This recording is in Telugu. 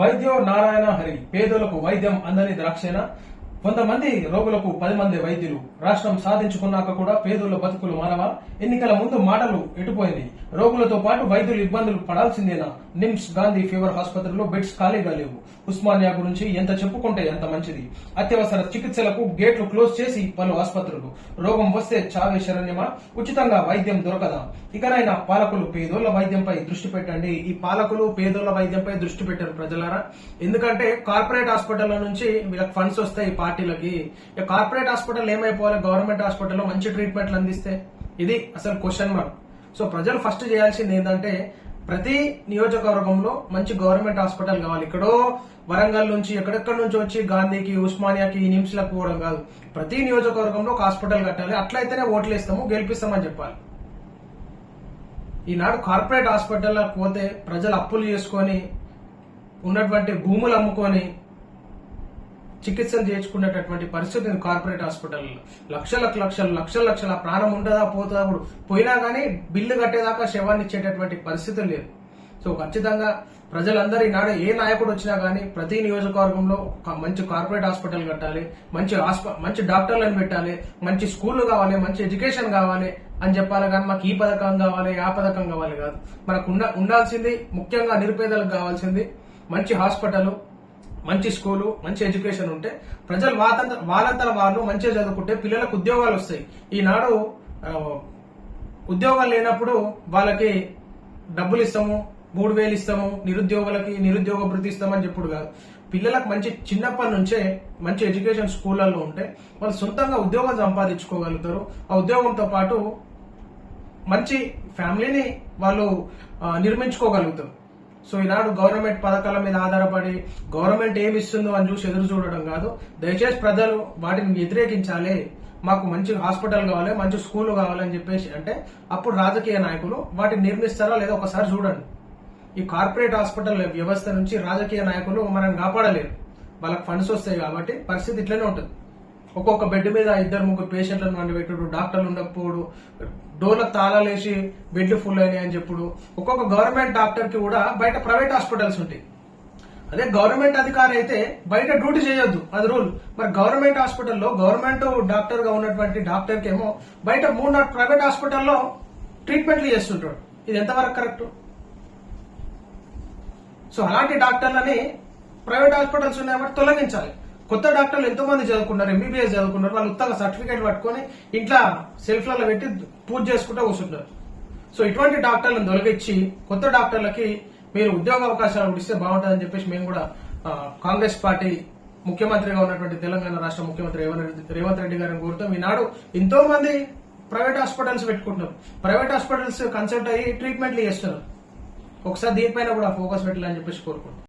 వైద్యో నారాయణ హరి పేదలకు వైద్యం అందని ద్రాక్షేన? కొంతమంది రోగులకు పది మంది వైద్యులు. రాష్ట్రం సాధించుకున్నాక కూడా పేదల బతుకులు మానవ? ఎన్నికల ముందు మాటలు ఎటుపోయింది? రోగులతో పాటు వైద్యులు ఇబ్బందులు పడాల్సిందేనా? నిమ్స్ గాంధీ ఫీవర్ ఆసుపత్రిలో బెడ్స్ ఖాళీగా లేవు. ఉస్మానియా గురించి ఎంత చెప్పుకుంటే అంత మంచిది. అత్యవసర చికిత్సలకు గేట్లు క్లోజ్ చేసి పలు ఆసుపత్రులు. రోగం వస్తే చావే శరణ్యమా? ఉచితంగా వైద్యం దొరకదా? ఇకనైనా పాలకులు పేదోళ్ళ వైద్యంపై దృష్టి పెట్టండి. ఈ పాలకులు పేదోళ్ళ వైద్యంపై దృష్టి పెట్టారు ప్రజలారా. ఎందుకంటే కార్పొరేట్ హాస్పిటల్ నుంచి వీళ్ళకి ఫండ్స్ వస్తాయి పార్టీలకి. కార్పొరేట్ హాస్పిటల్ ఏమైపోవాలి? గవర్నమెంట్ హాస్పిటల్లో మంచి ట్రీట్మెంట్లు అందిస్తే? ఇది అసలు క్వశ్చన్ మార్క్. సో ప్రజలు ఫస్ట్ చేయాల్సింది ఏంటంటే ప్రతి నియోజకవర్గంలో మంచి గవర్నమెంట్ హాస్పిటల్ కావాలి. ఇక్కడో వరంగల్ నుంచి ఎక్కడెక్కడ నుంచి వచ్చి గాంధీకి ఉస్మానియాకి నిమ్స్లకు పోవడం కాదు. ప్రతి నియోజకవర్గంలో ఒక హాస్పిటల్ కట్టాలి. అట్లయితేనే ఓట్లు ఇస్తాము గెలిపిస్తామని చెప్పాలి. ఈనాడు కార్పొరేట్ హాస్పిటల్లోకి పోతే ప్రజలు అప్పులు చేసుకొని ఉన్నటువంటి భూములు అమ్ముకొని చికిత్సలు చేయించుకునేటటువంటి పరిస్థితి ఉంది కార్పొరేట్ హాస్పిటల్ లక్షలకు లక్షలు లక్షల లక్షల ప్రాణం ఉండదా పోతుందా కూడా పోయినా కానీ బిల్లు కట్టేదాకా శవాన్ని ఇచ్చేటటువంటి పరిస్థితి లేదు సో ఖచ్చితంగా ప్రజలందరూ ఈనాడు ఏ నాయకుడు వచ్చినా కానీ ప్రతి నియోజకవర్గంలో ఒక మంచి కార్పొరేట్ హాస్పిటల్ కట్టాలి మంచి మంచి డాక్టర్లను పెట్టాలి మంచి స్కూళ్ళు కావాలి మంచి ఎడ్యుకేషన్ కావాలి అని చెప్పాలి కానీ మాకు ఈ పథకం కావాలి ఆ పథకం కావాలి కాదు. మనకు ఉండాల్సింది ముఖ్యంగా నిరుపేదలకు కావాల్సింది మంచి హాస్పిటల్ మంచి స్కూలు మంచి ఎడ్యుకేషన్ ఉంటే ప్రజలు వాళ్ళంత వాళ్ళంతల వాళ్ళు మంచిగా చదువుకుంటే పిల్లలకు ఉద్యోగాలు వస్తాయి. ఈనాడు ఉద్యోగాలు లేనప్పుడు వాళ్ళకి డబ్బులు ఇస్తాము మూడు వేలు ఇస్తాము నిరుద్యోగులకి నిరుద్యోగ భృతి ఇస్తామని చెప్పుడు కాదు. పిల్లలకు మంచి చిన్నప్పటి నుంచే మంచి ఎడ్యుకేషన్ స్కూళ్ళల్లో ఉంటే వాళ్ళు సొంతంగా ఉద్యోగం సంపాదించుకోగలుగుతారు. ఆ ఉద్యోగంతో పాటు మంచి ఫ్యామిలీని వాళ్ళు నిర్మించుకోగలుగుతారు. సో ఈనాడు గవర్నమెంట్ పథకాల మీద ఆధారపడి గవర్నమెంట్ ఏమి ఇస్తుందో అని చూసి ఎదురు చూడడం కాదు. దయచేసి ప్రజలు వాటిని వ్యతిరేకించాలి. మాకు మంచి హాస్పిటల్ కావాలి మంచి స్కూల్ కావాలని చెప్పేసి అంటే అప్పుడు రాజకీయ నాయకులు వాటిని నిర్మిస్తారా లేదా ఒకసారి చూడండి. ఈ కార్పొరేట్ హాస్పిటల్ వ్యవస్థ నుంచి రాజకీయ నాయకులు మనం కాపాడలేరు. వాళ్ళకి ఫండ్స్ వస్తాయి కాబట్టి పరిస్థితి ఇట్లనే ఉంటుంది. ఒక్కొక్క బెడ్ మీద ఇద్దరు ముగ్గురు పేషెంట్లను వండి పెట్టుడు డాక్టర్లు ఉండకపోడు డోర్లకు తాళాలేసి బెడ్లు ఫుల్ అయినాయి అని చెప్పుడు. ఒక్కొక్క గవర్నమెంట్ డాక్టర్కి కూడా బయట ప్రైవేట్ హాస్పిటల్స్ ఉంటాయి. అదే గవర్నమెంట్ అధికారి అయితే బయట డ్యూటీ చేయొద్దు అది రూల్ మరి గవర్నమెంట్ హాస్పిటల్లో గవర్నమెంట్ డాక్టర్గా ఉన్నటువంటి డాక్టర్కి ఏమో బయట మూడు నాలుగు ప్రైవేట్ హాస్పిటల్లో ట్రీట్మెంట్లు చేస్తుంటాడు. ఇది ఎంతవరకు కరెక్ట్ సో అలాంటి డాక్టర్లని ప్రైవేట్ హాస్పిటల్స్ ఉన్నాయి కాబట్టి తొలగించాలి. కొత్త డాక్టర్లు ఎంతో మంది చదువుకున్నారు ఎంబీబీఎస్ చదువుకున్నారు వాళ్ళు ఉత్తగా సర్టిఫికేట్ పట్టుకొని ఇంట్లో సెల్ఫ్లలో పెట్టి పూజ చేసుకుంటూ కూర్చుంటారు. సో ఇటువంటి డాక్టర్లను తొలగించి కొత్త డాక్టర్లకి మీరు ఉద్యోగ అవకాశాలు ఇస్తే బాగుంటుందని చెప్పేసి మేము కూడా కాంగ్రెస్ పార్టీ ముఖ్యమంత్రిగా ఉన్నటువంటి తెలంగాణ రాష్ట్ర ముఖ్యమంత్రి రెడ్డి- రేవంత్ రెడ్డి గారిని కోరుతాం ఈనాడు ఎంతో మంది ప్రైవేట్ హాస్పిటల్స్ పెట్టుకుంటున్నారు. ప్రైవేట్ హాస్పిటల్స్ కన్సల్ట్ అయ్యి ట్రీట్మెంట్లు చేస్తున్నారు. ఒకసారి దీనిపైన కూడా ఫోకస్ పెట్టాలని చెప్పేసి కోరుకుంటున్నాం.